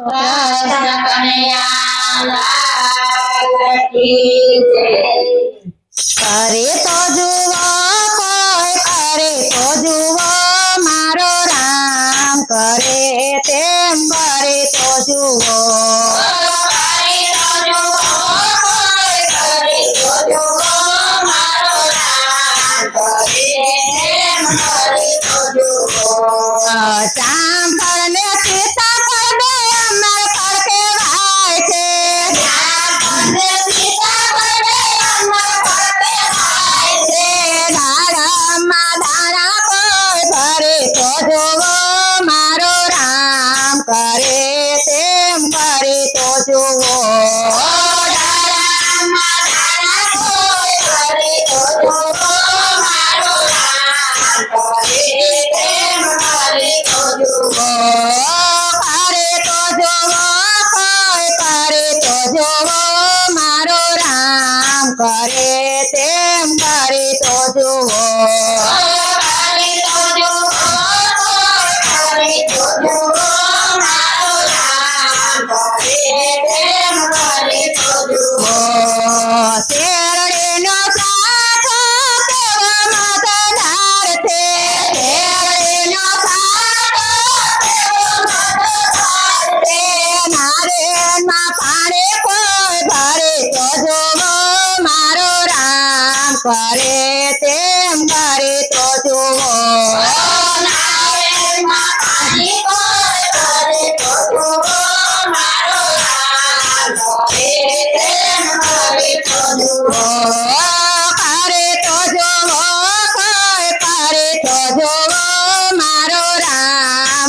કૃષ્ણ કનૈયા કરે તો જુઓ કરે તો જુઓ, મારો રામ કરે તેમ કરે તો જુઓ. કરે તેમ કરી તો જુઓ. পারে તેમ કરે পারে তো জো পারে তো মারো রাম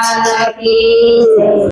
की